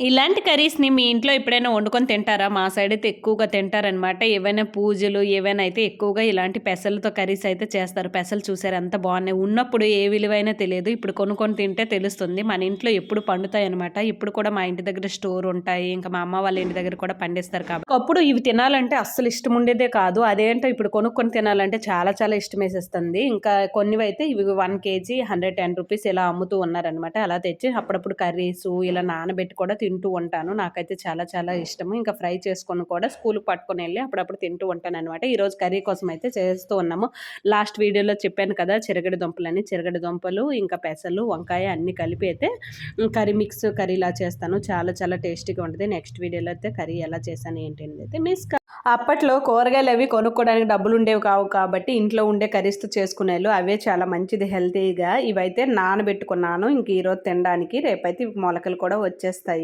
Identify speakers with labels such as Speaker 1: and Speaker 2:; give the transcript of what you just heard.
Speaker 1: ఇలాంటి కర్రీస్‌ని మీ ఇంట్లో ఎప్పుడైనా వండుకొని తింటారా? మా సైడ్ అయితే ఎక్కువగా తింటారనమాట. ఏవైనా పూజలు ఏవైనా అయితే ఎక్కువగా ఇలాంటి పెసలతో కర్రీస్ అయితే చేస్తారు. పెసలు చూసారు ఎంత బాగున్నాయి. ఉన్నప్పుడు ఏ విలువైనా తెలియదు. ఇప్పుడు కొనుక్కొని తింటే తెలుస్తుంది. మన ఇంట్లో ఎప్పుడు పండుతాయి అనమాట ఇప్పుడు కూడా మా ఇంటి దగ్గర స్టోర్ ఉంటాయి. ఇంకా మా అమ్మ వాళ్ళ ఇంటి దగ్గర కూడా పండిస్తారు కాబట్టి అప్పుడు ఇవి తినాలంటే అస్సలు ఇష్టం ఉండేదే కాదు. అదేంటో ఇప్పుడు కొనుక్కొని తినాలంటే చాలా చాలా ఇష్టం వేసేస్తుంది. ఇంకా కొన్నివైతే ఇవి వన్ కేజీ 110 రూపీస్ ఇలా అమ్ముతూ ఉన్నారనమాట. అలా తెచ్చి అప్పుడప్పుడు కర్రీసు ఇలా నానబెట్టి కూడా తింటూ ఉంటాను. నాకైతే చాలా చాలా ఇష్టము. ఇంకా ఫ్రై చేసుకొని కూడా స్కూల్కి పట్టుకొని వెళ్ళి అప్పుడప్పుడు తింటూ ఉంటాను అనమాట ఈరోజు కర్రీ కోసం అయితే చేస్తూ ఉన్నాము. లాస్ట్ వీడియోలో చెప్పాను కదా చిరగడి దుంపలని. చిరగడి దుంపలు ఇంకా పెసలు వంకాయ అన్నీ కలిపి అయితే కర్రీ మిక్స్ కర్రీలా చేస్తాను. చాలా చాలా టేస్టీగా ఉంటుంది. నెక్స్ట్ వీడియోలో అయితే కర్రీ ఎలా చేశాను ఏంటి అయితే మిస్ అప్పట్లో కూరగాయలు అవి కొనుక్కోవడానికి డబ్బులు ఉండేవి కావు కాబట్టి ఇంట్లో ఉండే కర్రీస్తో చేసుకునేలు అవే చాలా మంచిది హెల్తీగా. ఇవైతే నానబెట్టుకున్నాను. ఇంక ఈరోజు తినడానికి రేపైతే మొలకలు కూడా వచ్చేస్తాయి.